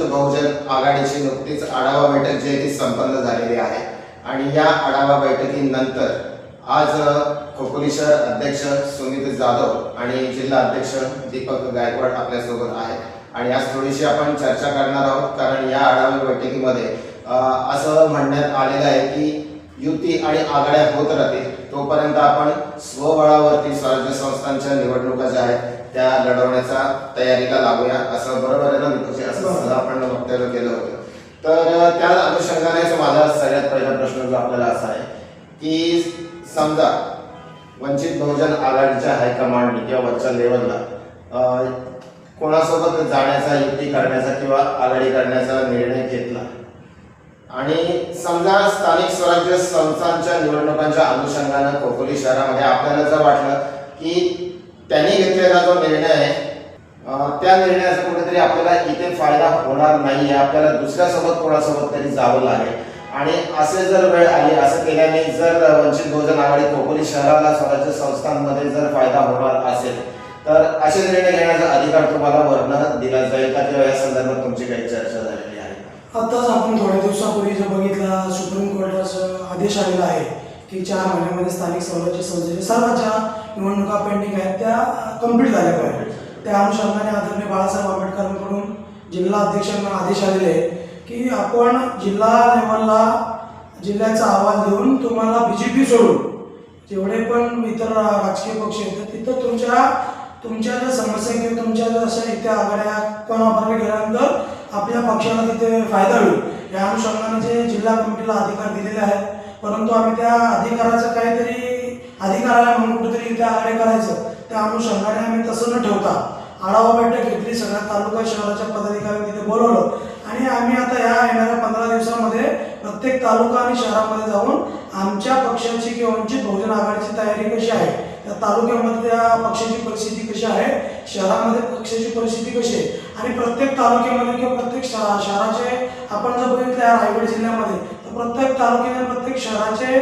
वंचित बहुजन आघाडीची नुकतीच आढावा बैठक जी आहे ती संपन्न झालेली आहे. आणि या आढावा बैठकीनंतर आज खोपोली शहर अध्यक्ष सुमित जाधव आणि जिल्हा अध्यक्ष दीपक गायकवाड आपल्यासोबत आहेत. आणि आज थोडीशी आपण चर्चा करणार आहोत कारण या आढावा बैठकीमध्ये असं म्हणण्यात आलेलं आहे की युती आणि आघाड्या होत राहतील. तोपर्यंत आपण स्वबळावरती स्वराज्य संस्थांच्या निवडणुका ज्या आहेत त्या लढवण्याच्या तयारीला लागूया असं बरोबर आहे ना? असं आपण वक्तव्य केलं होतं तर त्या अनुषंगानेच माझा सगळ्यात पहिला प्रश्न जो आपल्याला असा आहे की समजा वंचित बहुजन आघाडीच्या हायकमांडने किंवा वरच्या लेवलला कोणासोबत जाण्याचा युती करण्याचा किंवा आघाडी करण्याचा निर्णय घेतला आणि समजा स्थानिक स्वराज्य संस्थांच्या निवडणुकांच्या अनुषंगानं खोपोली शहरामध्ये आपल्याला जर वाटलं की त्यांनी घेतलेला जो निर्णय आहे त्या निर्णयाचा कुठेतरी आपल्याला इथे फायदा होणार नाही आहे आपल्याला दुसऱ्यासोबत कोणासोबत तरी जावं लागेल. आणि असे जर वेळ आली असं केल्याने जर वंचित बहुजन आघाडी खोपोली शहराला स्वराज्य संस्थांमध्ये जर फायदा होणार असेल तर असे निर्णय घेण्याचा अधिकार तुम्हाला वर्ण दिला जाईल का? किंवा या संदर्भात तुमची काही चर्चा झाली. आताच आपण थोड्या दिवसापूर्वी जर बघितलं सुप्रीम कोर्टाचा आदेश आलेला आहे की चार महिन्यामध्ये स्थानिक स्वराज्य संस्थेच्या सर्व ज्या निवडणुका पेंडिंग आहेत त्या कंप्लीट झाल्या पाहिजे त्या अनुषंगाने आदरणीय बाळासाहेब आंबेडकरांकडून जिल्हा अध्यक्षांना आदेश आलेले आहेत की आपण जिल्हा लेवलला जिल्ह्याचा अहवाल देऊन तुम्हाला बी जे पी सोडून जेवढे पण इतर राजकीय पक्ष आहेत तिथं तुमच्या तुमच्या ज्या समस्या किंवा तुमच्या ज्या अशा इथे आघाड्या कोणाबरोबर गेल्यानंतर आपल्या पक्षाला तिथे फायदा होईल. या अनुषंगाने जे जिल्हा कमिटीला अधिकार दिलेले आहेत परंतु आम्ही त्या अधिकाराचं काहीतरी अधिकाराला म्हणून कुठेतरी इथे आघाडी करायचं त्या अनुषंगाने आम्ही तसं न ठेवता आढावा बैठक घेतली सगळ्या तालुका शहराच्या पदाधिकारी तिथे बोलवलं. आणि आम्ही आता या येणाऱ्या पंधरा दिवसामध्ये प्रत्येक तालुका आणि शहरामध्ये जाऊन आमच्या पक्षाची किंवा वंचित बहुजन आघाडीची तयारी कशी आहे त्या तालुक्यामध्ये त्या पक्षाची परिस्थिती कशी आहे शहरामध्ये पक्षाची परिस्थिती कशी आहे आणि प्रत्येक तालुक्यामध्ये किंवा प्रत्येक शहरा- शहराचे आपण जर बघितलं या रायगड जिल्ह्यामध्ये तर प्रत्येक तालुक्याने प्रत्येक शहराचे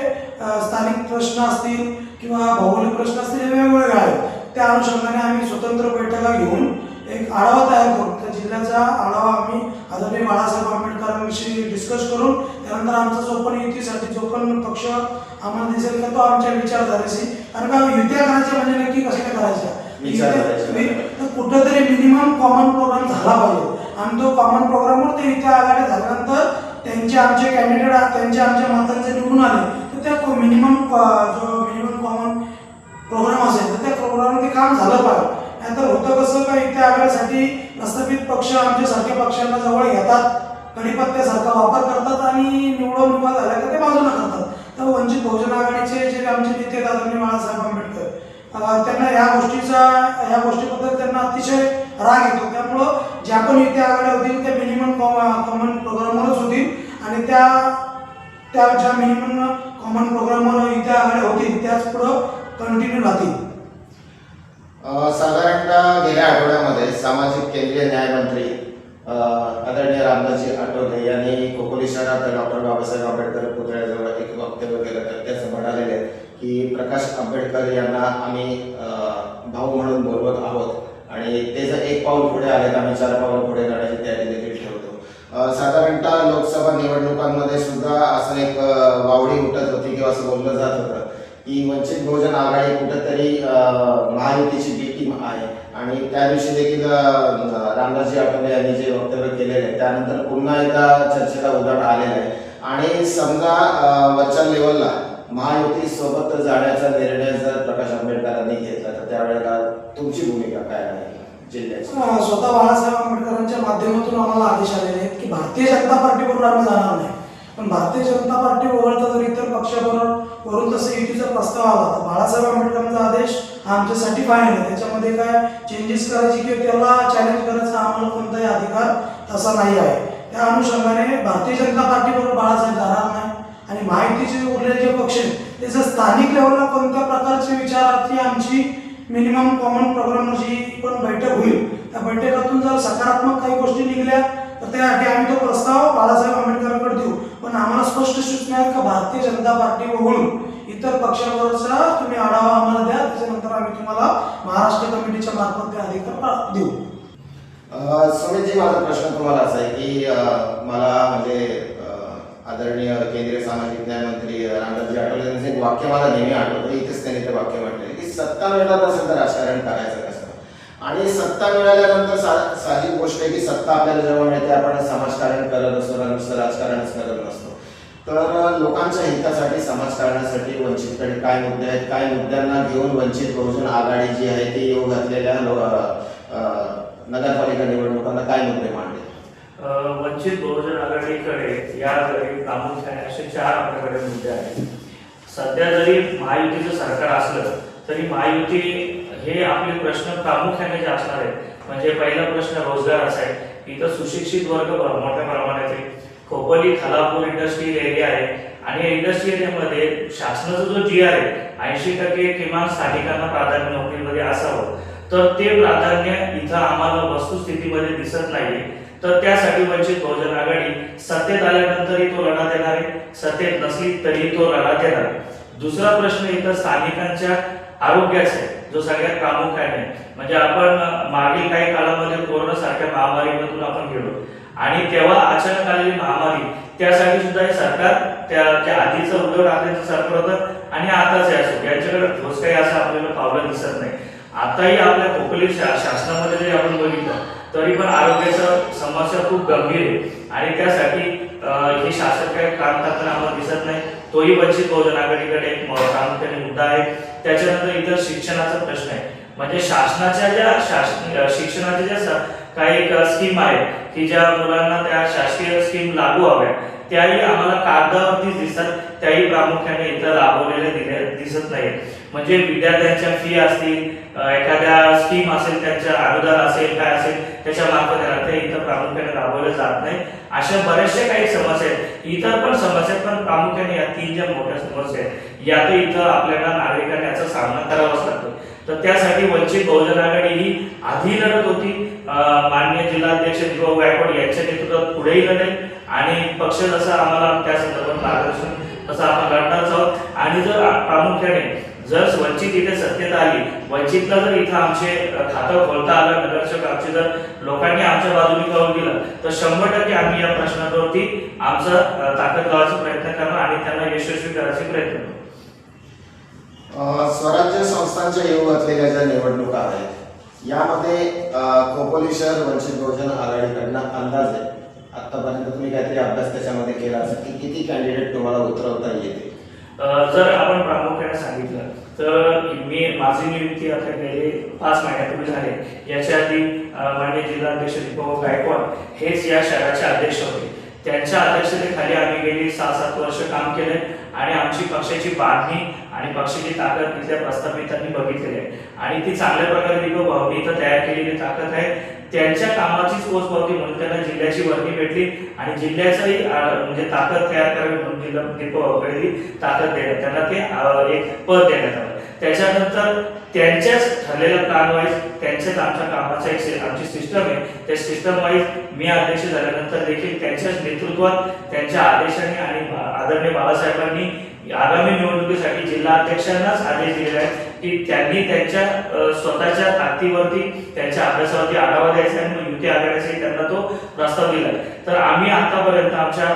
स्थानिक प्रश्न असतील किंवा भौगोलिक प्रश्न असतील हे वेगवेगळे आहेत. त्या अनुषंगाने आम्ही स्वतंत्र बैठका घेऊन एक आढावा तयार करू. त्या जिल्ह्याचा आढावा आम्ही आदरणीय बाळासाहेब आंबेडकरांविषयी डिस्कस करून त्यानंतर आमचा जो पण युतीसाठी जो पण पक्ष आम्हाला दिसेल का तो आमच्या विचारधारेशी कारण का युत्या करायच्या म्हणजे नक्की कसल्या करायच्या? तर कुठंतरी मिनिमम कॉमन प्रोग्राम झाला पाहिजे. आणि तो कॉमन प्रोग्रामवर ते युत्या आघाडी झाल्यानंतर त्यांचे आमचे कॅन्डिडेट त्यांचे आमच्या मतांचे निवडून आले. तर त्या मिनिमम जो मिनिमम कॉमन प्रोग्राम असेल तर त्या प्रोग्राम ते काम झालं पाहिजे. नाहीतर होतं कसं का इथे आघाडीसाठी प्रस्थापित पक्ष आमच्यासारख्या पक्षांना जवळ घेतात कढीपत्त्यासारखा वापर करतात आणि निवडणुका झाल्या का ते बाजूला करतात. तर वंचित बहुजन आघाडीचे जे आमचे नेते आदरणीय बाळासाहेब आंबेडकर त्यांना या गोष्टीचा ह्या गोष्टीबद्दल त्यांना अतिशय राग येतो. त्यामुळं ज्या पण युती आघाड्या होतील त्या मिनिमम कॉमन प्रोग्रामवरच होतील आणि त्या त्या ज्या मिनिमम कॉमन प्रोग्रामवर युती आघाड्या होतील त्याच पुढं कंटिन्यू राहतील. साधारणतः गेल्या आठवड्यामध्ये सामाजिक केंद्रीय न्यायमंत्री आदरणीय रामदासजी आठवले यांनी खोपोली शहरात डॉक्टर बाबासाहेब आंबेडकर पुतळ्याजवळ एक वक्तव्य केलं तर त्याचं म्हणालेले आहे की प्रकाश आंबेडकर यांना आम्ही भाऊ म्हणून बोलवत आहोत. आणि ते जर एक पाऊल पुढे आले तर आम्ही चार पाऊल पुढे जाण्याची तयारी देखील ठेवतो. साधारणतः लोकसभा निवडणुकांमध्ये सुद्धा असं एक वावडी उठत होती किंवा असं बोललं जात होतं की वंचित बहुजन आघाडी कुठंतरी महायुतीची बी टीम आहे. आणि त्या दिवशी देखील रामदासजी आठवले यांनी जे वक्तव्य केलेले आहे त्यानंतर पुन्हा एकदा चर्चेला उदाहरण आलेलं आहे. आणि समजा वरच्या लेवलला महायुती सोबत जाण्याचा निर्णय जर प्रकाश आंबेडकरांनी घेतला तर त्यावेळेला तुमची भूमिका काय आहे जिल्ह्याची? स्वतः बाळासाहेब आंबेडकरांच्या माध्यमातून आम्हाला आदेश आलेले आहेत की भारतीय जनता पार्टीबरोबर आम्ही जाणार नाही. पण भारतीय जनता पार्टी वगळता जर इतर पक्षाबरोबर वरून तसं युतीचा प्रस्ताव आला तर बाळासाहेब आंबेडकरांचा आदेश हा आमच्यासाठी फायनल आहे. त्याच्यामध्ये काय चेंजेस करायची किंवा त्याला चॅलेंज करायचा आम्हाला कोणताही अधिकार तसा नाही आहे. त्या अनुषंगाने भारतीय जनता पार्टीबरोबर बाळासाहेब जाणार नाही. आणि माहितीचे उरलेले जे पक्ष आहेत जर स्थानिक लेवलला कोणत्या प्रकारचे विचारार्थी आमची मिनिमम कॉमन प्रोग्राम जी पण बैठक होईल त्या बैठकातून जर सकारात्मक काही गोष्टी निघल्या तर त्यासाठी आम्ही तो प्रस्ताव बाळासाहेब आंबेडकरांकडे देऊ. पण आम्हाला स्पष्ट सूचना आहेत का भारतीय जनता पार्टी वगळून इतर पक्षांवरचा तुम्ही आढावा आम्हाला द्या त्याच्यानंतर आम्ही तुम्हाला महाराष्ट्र कमिटीच्या मार्फत ते अधिकार देऊ. अ, माझा प्रश्न तुम्हाला असा आहे की मला म्हणजे आदरणीय केंद्रीय सामाजिक न्याय मंत्री रामदासजी आठवले यांचं एक वाक्य मला नेहमी आठवतं इथेच त्यांनी ते वाक्य म्हटले की सत्ता मिळत असेल तर राजकारण करायचं कसं? आणि सत्ता मिळाल्यानंतर सा साहजिक गोष्ट आहे की सत्ता आपल्याला जेव्हा मिळते आपण समाजकारण करत असतो नुसतं राजकारणच करत नसतो. तर लोकांच्या हितासाठी समाजकारणासाठी वंचितकडे काय मुद्दे आहेत काय मुद्द्यांना घेऊन वंचित बहुजन आघाडी जी आहे ती येऊ घातलेल्या नगरपालिका निवडणुकांना काय मुद्दे मांडले? वंचित बहुजन आघाडीकडे या प्रामुख्याने असे चार आपल्याकडे मुद्दे आहेत. सध्या जरी महायुतीचं सरकार असलं तरी महायुती हे आपले प्रश्न प्रामुख्याने जे असणार आहेत म्हणजे पहिला प्रश्न रोजगार असा आहे इथं सुशिक्षित वर्ग मोठ्या प्रमाणात आहे खोपोली खालापूर इंडस्ट्रियल एरिया आहे आणि या इंडस्ट्रियल एरियामध्ये शासनाचा जो जी आहे ऐंशी टक्के किमान स्थानिकांना प्राधान्य नोकरीमध्ये असावं. तर ते प्राधान्य इथं आम्हाला वस्तुस्थितीमध्ये दिसत नाही तर त्यासाठी वंचित बहुजन आघाडी सत्तेत आल्यानंतरही तो लढा देणार आहे. सत्तेत नसली तरी तो लढा देणार आहे. दुसरा प्रश्न इथं स्थानिकांच्या आरोग्याचा आहे जो सगळ्यात प्रामुख्याने म्हणजे आपण मागील काही काळामध्ये कोरोना सारख्या महामारीमधून आपण गेलो. आणि तेव्हा अचानक आलेली महामारी त्यासाठी सुद्धा हे सरकार त्या त्या आधीचं उद्धव ठाकरेचं सरकार होतं आणि आताच आहे असो यांच्याकडे ठोस काही असं आपल्याला पावलं दिसत नाही. आताही आपल्या खोकली शासनामध्ये जरी आपण बघितलं तरी पण आरोग्याचं समस्या खूप गंभीर आहे. आणि त्यासाठी हे शासन काय काम करताना आम्हाला दिसत नाही. तोही वंचित बहुजन आघाडीकडे एक प्रामुख्याने मुद्दा आहे. त्याच्यानंतर इतर शिक्षणाचा प्रश्न आहे. म्हणजे शासनाच्या ज्या शासन शिक्षणाच्या ज्या काही स्कीम आहेत की ज्या मुलांना त्या शासकीय स्कीम लागू हव्या त्याही आम्हाला कागदावरतीच दिसतात त्याही प्रामुख्याने इथं राबवलेल्या दिसत नाही म्हणजे विद्यार्थ्यांच्या फी असतील एखाद्या स्कीम असेल त्यांच्या अनुदान असेल काय असेल त्याच्या मार्फत राहते ते इथं प्रामुख्याने राबवलं जात नाही. अशा बऱ्याचशा काही समस्या आहेत. इतर पण समस्या आहेत, पण प्रामुख्याने या तीन ज्या मोठ्या समस्या आहेत यात इथं आपल्याला नागरिकांना याचा सामना करावाच लागतो. तर त्यासाठी वंचित बहुजन आघाडी ही आधी लढत होती. माननीय जिल्हाध्यक्ष दीपक गायकवाड यांच्या नेतृत्वात पुढेही लढेल. आणि पक्ष जसा आम्हाला त्या संदर्भात मार्गदर्शन तसं आपण लढणारच आहोत. आणि जर प्रामुख्याने जर वंचित इथे सत्तेत आली वंचितला जर इथं आमचे खातं खोलता आलं नगरसेवक आमचे जर लोकांनी आमच्या बाजूने कौल दिलं तर शंभर टक्के आम्ही या प्रश्नावरती आमचा ताकद लावायचा प्रयत्न करणार आणि त्यांना यशस्वी करायचा प्रयत्न करू स्वराज्य संस्थांच्या येऊ घातलेल्या ज्या निवडणुका आहेत यामध्ये अ, खोपोली शहर वंचित बहुजन आघाडीकडनं अंदाज आहे. आतापर्यंत तुम्ही काहीतरी अभ्यास त्याच्यामध्ये केला असेल की किती कॅन्डिडेट तुम्हाला उतरवता येते जर आपण प्रामुख्याने सांगितलं तर मी माझी नियुक्ती आता गेले पाच महिन्यापूर्वी झाले. याच्या आधी अ, माननीय जिल्हाध्यक्ष दीपक गायकवाड हेच या शहराचे अध्यक्ष होते. त्यांच्या अध्यक्षतेखाली आम्ही गेली सहा सात वर्ष काम केले आणि आमची पक्षाची बांधणी आणि पक्षाची ताकद तिथल्या प्रस्थापितांनी बघितलेली आहे. आणि ती चांगल्या प्रकारे दीपक भाऊनी इथं तयार केलेली ताकद आहे. त्यांच्या कामाचीच पोचपावती म्हणून त्यांना जिल्ह्याची वर्णी भेटली आणि जिल्ह्याचाही म्हणजे ताकद तयार करावी म्हणून जिल्हा दीपक ताकद देण्यात त्यांना ते एक पद देण्यात आलं. त्याच्यानंतर त्यांच्याच ठरलेल्या प्लॅन वाईज त्यांच्याच आमच्या कामाचा एक आमची सिस्टम आहे. त्या सिस्टम वाईज मी अध्यक्ष झाल्यानंतर देखील त्यांच्याच नेतृत्वात त्यांच्या आदेशाने आणि आदरणीय बाळासाहेबांनी आगामी निवडणुकीसाठी जिल्हा अध्यक्षांनाच आदेश दिलेला आहे की त्यांनी त्यांच्या स्वतःच्या ताकदीवरती त्यांच्या अभ्यासावरती आढावा द्यायचा आहे. आणि युती आघाडीसाठी त्यांना तो प्रस्ताव दिला तर आम्ही आतापर्यंत आमच्या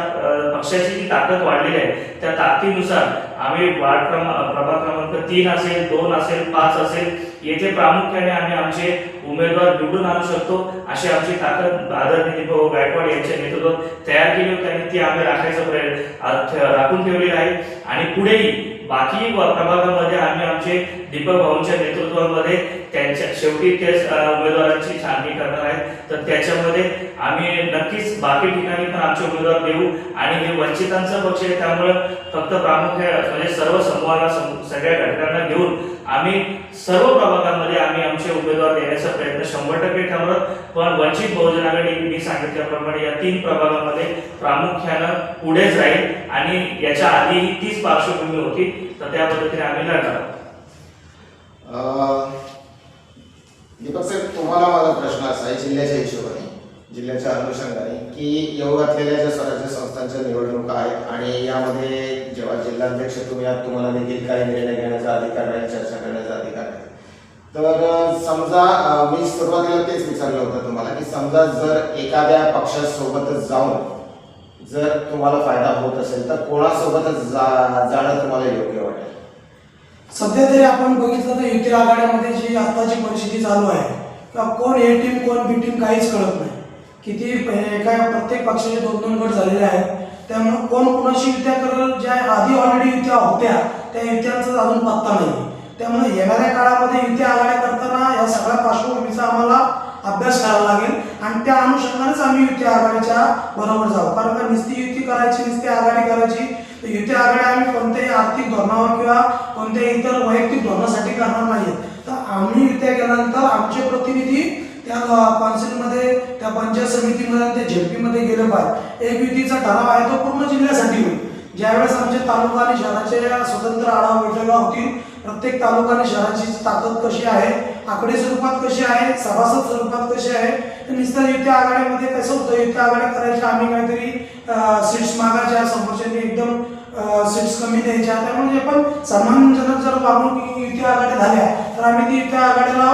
पक्षाची जी ताकद वाढलेली आहे त्या ताकदीनुसार आम्ही वार्ड प्रभाग क्रमांक तीन असेल दोन असेल पाच असेल येथे प्रामुख्याने आम्ही आमचे उमेदवार निवडून आणू शकतो. अशी आमची ताकद आदरणीय दीपभाऊ गायकवाड यांच्या नेतृत्वात तयार केली होती आणि ती आम्ही राखायचा प्रयत्न राखून ठेवलेली आहे. आणि पुढेही बाकी प्रभागामध्ये आम्ही आमचे दीपक भाऊंच्या नेतृत्वामध्ये त्यांच्या शेवटी ते उमेदवारांची छाननी करणार आहे. तर त्याच्यामध्ये आम्ही नक्कीच बाकी ठिकाणी पण आमचे उमेदवार देऊ. आणि हे वंचितांचं पक्ष आहे त्यामुळं फक्त प्रामुख्या म्हणजे सर्व समूहाला सगळ्या घटकांना घेऊन आम्ही सर्व प्रभागांमध्ये आम्ही आमचे उमेदवार देण्याचा प्रयत्न शंभर टक्के ठरवत पण वंचित बहुजन आघाडी मी सांगितल्याप्रमाणे या तीन प्रभागामध्ये प्रामुख्यानं पुढेच राहील आणि याच्या आधीही तीच पार्श्वभूमी होती तर त्या पद्धतीने आम्ही लढणार आहोत. दीपक साहेब तुम्हाला माझा प्रश्न असा आहे जिल्ह्याच्या हिशोबाने जिल्ह्याच्या अनुषंगाने की येऊ घातलेल्या ज्या स्वराज्य संस्थांच्या निवडणुका आहेत आणि यामध्ये जेव्हा जिल्हाध्यक्ष तुम्ही आहात तुम्हाला देखील काही निर्णय घेण्याचा अधिकार आहे चर्चा करण्याचा अधिकार आहे. तर समजा मी सुरुवातीला तेच विचारलं होतं तुम्हाला की समजा जर एखाद्या पक्षासोबतच जाऊन जर तुम्हाला फायदा होत असेल तर कोणासोबतच जा जाणं तुम्हाला योग्य वाटेल? सध्या तरी आपण बघितलं तर युती आघाड्यामध्ये जी आताची परिस्थिती चालू आहे का कोण ए टीम कोण बी टीम काहीच कळत नाही. किती एका प्रत्येक पक्षाचे दोन दोन गट झालेले आहेत. त्यामुळे कोण कोणाशी युत्या करत ज्या आधी ऑलरेडी युत्या होत्या त्या युत्यांचा अजून पत्ता नाही. त्यामुळे येणाऱ्या काळामध्ये युत्या आघाड्या करताना या सगळ्या पार्श्वभूमीचा आम्हाला अभ्यास करावा लागेल. आणि त्या अनुषंगानेच आम्ही युती आघाडीच्या बरोबर जाऊ. कारण का नुसती युती करायची नुसती आघाडी करायची तर युती आघाडी आम्ही कोणत्याही आर्थिक धोरणावर किंवा कोणत्याही इतर वैयक्तिक धोरणासाठी करणार नाही तर आम्ही युत्या केल्यानंतर आमचे प्रतिनिधी त्या कॉन्सिल त्या पंचायत समितीमध्ये ते झेडपीमध्ये गेलं पाहिजे एक युतीचा ठराव आहे तो पूर्ण जिल्ह्यासाठी होईल. ज्यावेळेस आमचे तालुका आणि शहराचे स्वतंत्र आढावा बैठका होतील प्रत्येक तालुका आणि शहराची ताकद कशी आहे आकडे स्वरूपात कशी आहे सभासद स्वरूपात कशी आहे निस्तर नुसतं युती आघाडीमध्ये कसं होतं युती आघाडी करायच्या आम्ही काहीतरी सीट्स मागायच्या समोरच्यांनी एकदम सीट्स कमी द्यायच्या. त्यामुळे आपण पण सन्मानजनक जर वागणूक युती आघाडी झाल्या तर आम्ही ती युती आघाडीला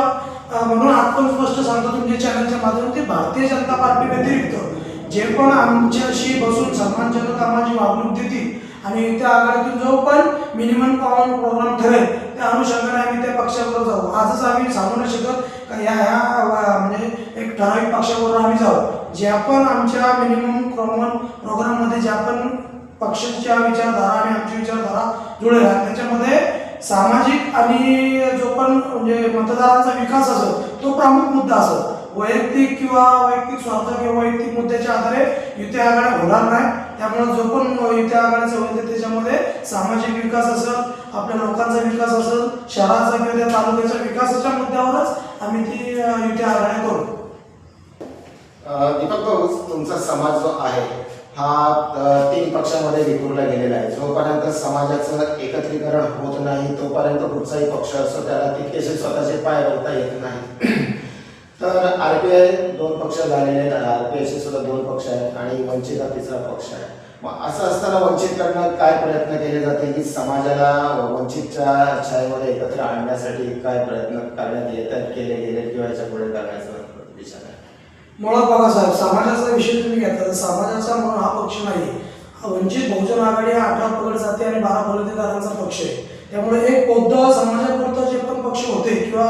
म्हणून आपण स्पष्ट सांगतो तुमच्या चॅनलच्या माध्यमातून ते भारतीय जनता पार्टी व्यतिरिक्त जे पण आमच्याशी बसून सन्मानजनक आम्हाला वागणूक देतील आणि त्या आघाडीतून जो पण मिनिमम कॉमन प्रोग्राम ठरेल त्या अनुषंगाने आम्ही त्या पक्षाबरोबर जाऊ. आजच आम्ही सांगू नाही शकत का ह्या ह्या म्हणजे एक ठराविक पक्षाबरोबर आम्ही जाऊ. ज्या पण आमच्या मिनिमम कॉमन प्रोग्राममध्ये ज्या पण पक्षाच्या विचारधारा आणि आमची विचारधारा जुळेल त्याच्यामध्ये सामाजिक आणि जो पण म्हणजे मतदारांचा विकास असेल तो प्रमुख मुद्दा असेल वैयक्तिक किंवा वैयक्तिक स्वार्थ किंवा वैयक्तिक मुद्द्याच्या आधारे युती आघाड्या होणार नाही. त्यामुळे जो पण युती आघाडीचं होईल त्याच्यामध्ये सामाजिक विकास असेल आपल्या लोकांचा विकास असेल शहराचा किंवा त्या तालुक्याच्या विकासाच्या मुद्द्यावरच आम्ही ती युती आघाड्या करू. दीपक भाऊ तुमचा समाज जो आहे हा तीन पक्षामध्ये विखुरला गेलेला आहे. जोपर्यंत समाजाचं एकत्रीकरण होत नाही तोपर्यंत कुठचाही पक्ष असतो त्याला तितकेसे स्वतःचे पाय रोवता येत नाही. तर आरपीआय दोन पक्ष झालेले आहेत आरपीआयचे सुद्धा दोन पक्ष आहेत आणि वंचित हा तिसरा पक्ष आहे. मग असं असताना वंचितकडनं काय प्रयत्न केले जाते की समाजाला वंचितच्या छायेमध्ये एकत्र आणण्यासाठी काय प्रयत्न करण्यात येतात केले गेले किंवा याच्यापुढे करण्याचा? मुळात बघा साहेब समाजाचा विषय तुम्ही घेतला तर समाजाचा म्हणून हा पक्ष नाही. हा वंचित बहुजन आघाडी हा अठरा पगड जाते आणि बारा बलुतेदारांचा पक्ष आहे. त्यामुळे एक बौद्ध समाजापुरतं जे पण पक्ष होते किंवा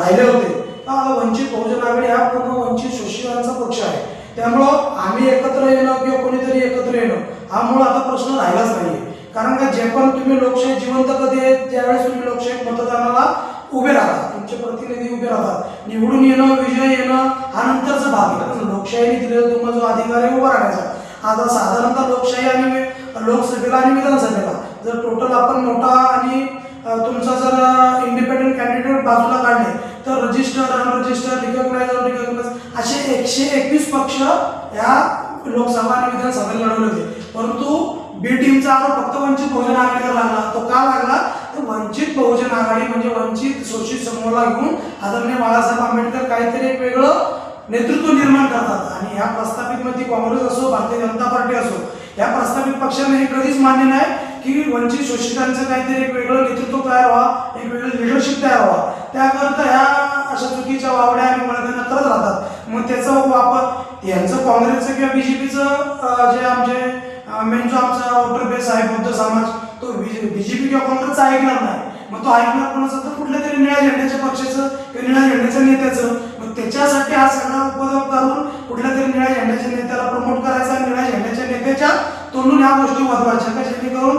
राहिले होते हा वंचित बहुजन आघाडी हा पूर्ण वंचित शोषितांचा पक्ष आहे. त्यामुळं आम्ही एकत्र येणं किंवा कोणीतरी एकत्र येणं हा मूळ आता प्रश्न राहिलाच नाही कारण का जे पण तुम्ही लोकशाही जिवंत कधी आहेत त्यावेळेस तुम्ही लोकशाही मतदानाला उभे राहतात त्यांचे प्रतिनिधी उभे राहतात. निवडून येणं विजय येणं हा नंतरचा भाग आहे. लोकशाहीने दिलेला तुम्हाला जो अधिकार आहे उभा राहण्याचा. आता साधारणतः लोकशाही आणि लोकसभेला आणि विधानसभेला. जर टोटल आपण मोठा आणि तुमचा जर इंडिपेंडेंट कॅन्डिडेट बाजूला काढले तर रजिस्टर अनरजिस्टर रिकॉग्नाइज रिकॉग्नाइज असे एकशे एकवीस पक्ष या लोकसभा आणि विधानसभेला लढवले होते. परंतु बी टीमचा आरोप फक्त वंचित बहुजन आघाडीवर लागला. तो का लागला? वंचित बहुजन आघाडी म्हणजे वंचित शोषित समूहाला घेऊन आदरणीय बाळासाहेब आंबेडकर काहीतरी एक वेगळं नेतृत्व निर्माण करतात. आणि ह्या प्रस्थापित मध्ये काँग्रेस असो भारतीय जनता पार्टी असो या प्रस्थापित पक्षाने हे कधीच मान्य नाही की वंचित शोषितांचं काहीतरी एक वेगळं नेतृत्व तयार व्हा एक वेगळं लिडरशिप तयार व्हा. त्याकरता ह्या अशा चुकीच्या वावड्या आणि मळद्यांना करत राहतात. मग त्याचा वापर यांचं काँग्रेसचं किंवा बीजेपीचं जे आमचे मेन जो आमचा वोटर बेस आहे बौद्ध समाज तो बीजेपी किंवा काँग्रेसचा ऐकणार नाही. मग तो ऐकणार कोणाचं? तर कुठल्या तरी निळ्या झेंड्याच्या पक्षाचं किंवा निळ्या झेंड्याच्या नेत्याचं. मग त्याच्यासाठी हा सगळा उपयोग करून कुठल्या तरी निळ्या झेंड्याच्या नेत्याला प्रमोट करायचा निळ्या झेंड्याच्या नेत्याच्या तोंडून ह्या गोष्टी वाजवायच्या का जेणेकरून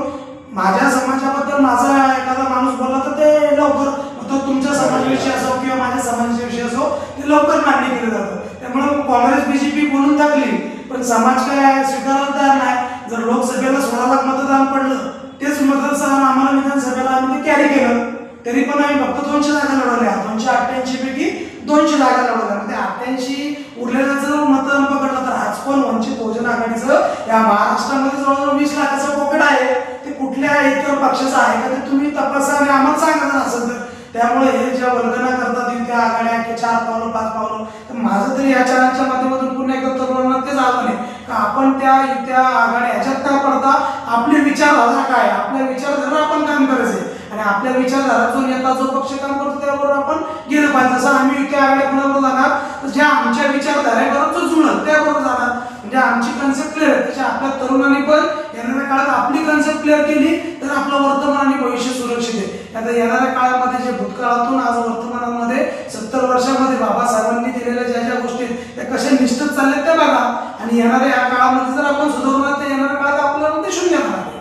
माझ्या समाजाबद्दल माझा एखादा माणूस बोलला तर ते लवकर मग तो तुमच्या समाजाविषयी असो किंवा माझ्या समाजाविषयी असो ते लवकर मान्य केलं जातं. त्यामुळे काँग्रेस बीजेपी बोलून टाकली पण समाज काय स्वीकारायला तयार नाही. जर लोकसभेला सोळा लाख मतदान पडलं तेच मतदान आम्हाला विधानसभेला आम्ही ते कॅरी केलं. तरी पण आम्ही फक्त दोनशे जागा लढवल्या. दोनशे अठ्ठ्याऐंशी पैकी दोनशे जागा लढवल्या. म्हणजे अठ्ठ्याऐंशी उरलेलं जर मतदान पकडलं तर आज पण वंचित बहुजन आघाडीचं या महाराष्ट्रामध्ये जवळजवळ वीस लाखाचं पॉकेट आहे. ते कुठल्या इतर पक्षाचं आहे का ते तुम्ही तपासा आणि आम्हाला सांगा जर असेल तर. त्यामुळे हे ज्या वर्गना करतात त्या आघाड्या चार पावलं पाच पावलं तर माझं तरी या चारांच्या माध्यमातून पुन्हा एकत्र तेच आलं नाही का? आपण त्या त्या आघाड्या ह्याच्यात काय पडता? आपले विचारधारा काय? आपल्या विचारधारा आपण काम करायचे आणि आपल्या विचारधारा जो नेता जो पक्ष काम करतो त्याबरोबर आपण गेलं पाहिजे. जसं आम्ही युती आघाडी कोणाबरोबर जाणार तर ज्या आमच्या विचारधारेबरोबर जो जुळत त्याबरोबर जाणार. म्हणजे आमची कन्सेप्ट क्लिअर आहे. तशी आपल्या तरुणांनी पण येणाऱ्या काळात आपली कन्सेप्ट क्लिअर केली तर आपलं वर्तमान आणि भविष्य सुरक्षित आहे. आता येणाऱ्या काळामध्ये जे भूतकाळातून आज वर्तमानामध्ये सत्तर वर्षामध्ये बाबासाहेबांनी दिलेल्या ज्या ज्या गोष्टी आहेत, त्या कशा निश्चित चालल्यात त्या बघा. आणि येणाऱ्या या काळामध्ये जर आपण सुधारणार तर येणाऱ्या काळात आपल्याला ते शून्य होणार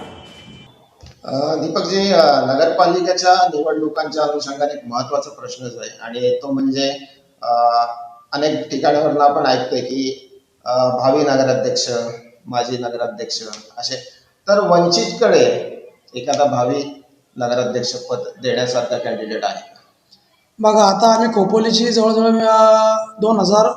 दीपकजी नगरपालिकेच्या निवडणुकांच्या अनुषंगाने एक महत्त्वाचा प्रश्नच आहे. आणि तो म्हणजे अनेक ठिकाणावरून आपण ऐकतोय की भावी नगराध्यक्ष माजी नगराध्यक्ष असे. तर वंचितकडे एखादा भावी नगराध्यक्ष पद देण्यासारखा कॅन्डिडेट आहे. बघा आता आम्ही खोपोलीची जवळजवळ दोन हजार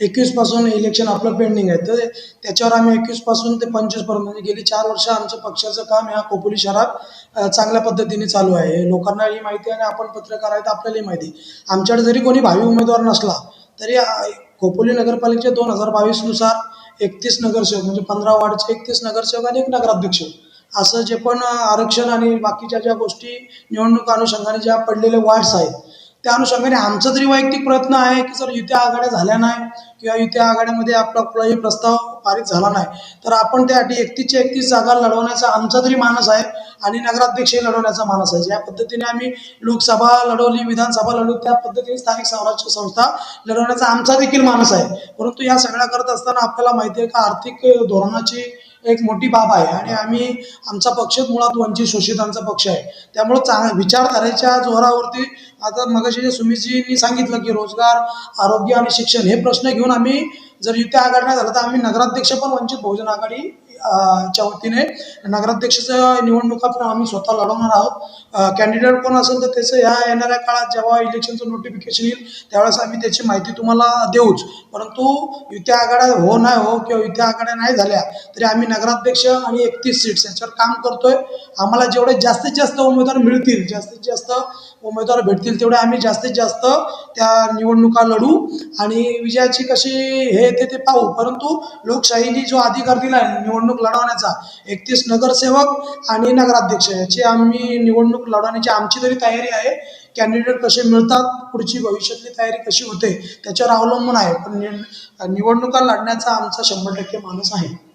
एकवीसपासून इलेक्शन आपलं पेंडिंग आहे. तर त्याच्यावर आम्ही एकवीसपासून ते पंचवीसपर्यंत म्हणजे गेली चार वर्ष आमचं पक्षाचं काम ह्या खोपोली शहरात चांगल्या पद्धतीने चालू आहे. लोकांनाही माहिती आहे आणि आपण पत्रकार आहेत आपल्यालाही माहिती आहे. आमच्याकडे जरी कोणी भावी उमेदवार नसला तरी खोपोली नगरपालिकेच्या दोन हजार बावीसनुसार एकतीस नगरसेवक म्हणजे पंधरा वार्डचे एकतीस नगरसेवक आणि एक नगराध्यक्ष. असं जे पण आरक्षण आणि बाकीच्या ज्या गोष्टी निवडणूक अनुषंगाने ज्या पडलेले वाट्स आहेत त्या अनुषंगाने आमचा तरी वैयक्तिक प्रयत्न आहे की जर युती आघाड्या झाल्या नाही किंवा युती आघाड्यामध्ये आपला कुठलाही प्रस्ताव पारित झाला नाही तर आपण त्यासाठी एकतीसच्या एकतीस जागा लढवण्याचा आमचा तरी मानस आहे आणि नगराध्यक्षही लढवण्याचा मानस आहे. ज्या पद्धतीने आम्ही लोकसभा लढवली विधानसभा लढवली त्या पद्धतीने स्थानिक स्वराज्य संस्था लढवण्याचा आमचा देखील मानस आहे. परंतु या सगळ्या करत असताना आपल्याला माहिती आहे का आर्थिक धोरणाची एक मोठी बाब आहे आणि आम्ही आमचा पक्ष मुळात वंचित शोषितांचा पक्ष आहे. त्यामुळं चांग विचारधारेच्या जोरावरती आता मगाशी जे सुमितजींनी सांगितलं की रोजगार आरोग्य आणि शिक्षण हे प्रश्न घेऊन आम्ही जर युती आघाडी नाही झालं तर आम्ही नगराध्यक्ष पण वंचित बहुजन आघाडी च्या वतीने नगराध्यक्षाच्या निवडणुका पण आम्ही स्वतः लढवणार आहोत. कॅन्डिडेट कोण असेल तर त्याचं ह्या येणाऱ्या काळात जेव्हा इलेक्शनचं नोटिफिकेशन येईल त्यावेळेस आम्ही त्याची माहिती तुम्हाला देऊच. परंतु युती आघाड्या हो नाही हो किंवा युती आघाड्या नाही झाल्या तरी आम्ही नगराध्यक्ष आणि एकतीस सीट्स याच्यावर काम करतोय. आम्हाला जेवढे जास्तीत जास्त उमेदवार मिळतील जास्तीत जास्त उमेदवार भेटतील तेवढे आम्ही जास्तीत जास्त त्या निवडणुका लढू आणि विजयाची कशी हे येते ते पाहू. परंतु लोकशाहीने जो अधिकार दिला आहे निवडणूक लढवण्याचा एकतीस नगरसेवक आणि नगराध्यक्ष याची आम्ही निवडणूक लढवण्याची आमची तरी तयारी आहे. कॅन्डिडेट कसे मिळतात पुढची भविष्यातली तयारी कशी होते त्याच्यावर अवलंबून आहे. पण निवडणुका लढण्याचा आमचा शंभर टक्के मानस आहे.